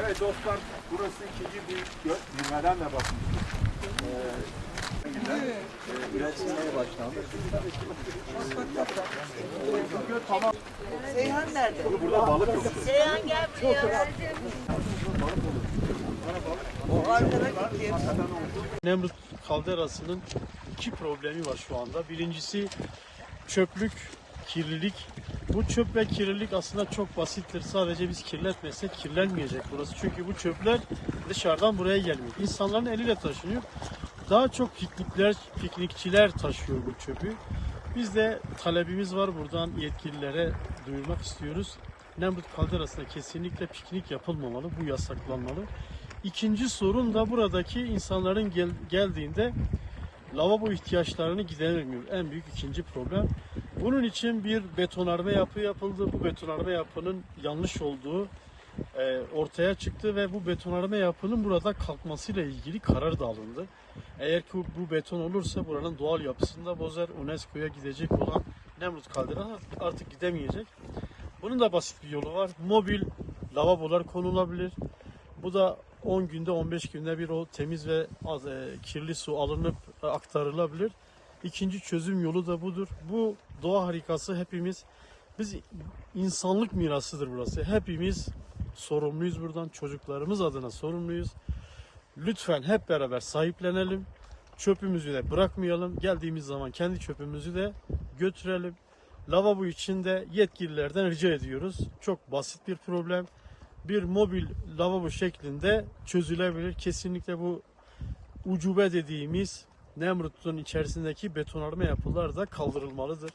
Evet dostlar, burası ikinci büyük göl. Bilmeden de bakın. Ee, e, üretilmeye başlandı. Göl tamam. Seyhan nerede? Burada balık yok. Seyhan gel buraya. O? Nemrut kalderasının iki problemi var şu anda. Birincisi çöplük, kirlilik. Bu çöp ve kirlilik aslında çok basittir. Sadece biz kirletmesek kirlenmeyecek burası. Çünkü bu çöpler dışarıdan buraya gelmiyor. İnsanların eliyle taşınıyor. Daha çok piknikler, piknikçiler taşıyor bu çöpü. Biz de talebimiz var buradan yetkililere duyurmak istiyoruz. Nemrut kalderasında kesinlikle piknik yapılmamalı. Bu yasaklanmalı. İkinci sorun da buradaki insanların gel- geldiğinde lavabo ihtiyaçlarını gidermiyor. En büyük ikinci problem. Bunun için bir betonarme yapı yapıldı. Bu betonarme yapının yanlış olduğu e, ortaya çıktı ve bu betonarme yapının burada kalkmasıyla ilgili karar da alındı. Eğer ki bu beton olursa buranın doğal yapısını da bozar. UNESCO'ya gidecek olan Nemrut Kaldırım'a artık gidemeyecek. Bunun da basit bir yolu var. Mobil lavabolar konulabilir. Bu da 10 günde 15 günde bir o temiz ve az e, kirli su alınıp e, aktarılabilir. İkinci çözüm yolu da budur. Bu doğa harikası hepimiz biz insanlık mirasıdır burası. Hepimiz sorumluyuz buradan. Çocuklarımız adına sorumluyuz. Lütfen hep beraber sahiplenelim. Çöpümüzü de bırakmayalım. Geldiğimiz zaman kendi çöpümüzü de götürelim. Lavabo için de yetkililerden rica ediyoruz. Çok basit bir problem. Bir mobil lavabo şeklinde çözülebilir. Kesinlikle bu ucube dediğimiz Nemrut'un içerisindeki betonarme yapılar da kaldırılmalıdır.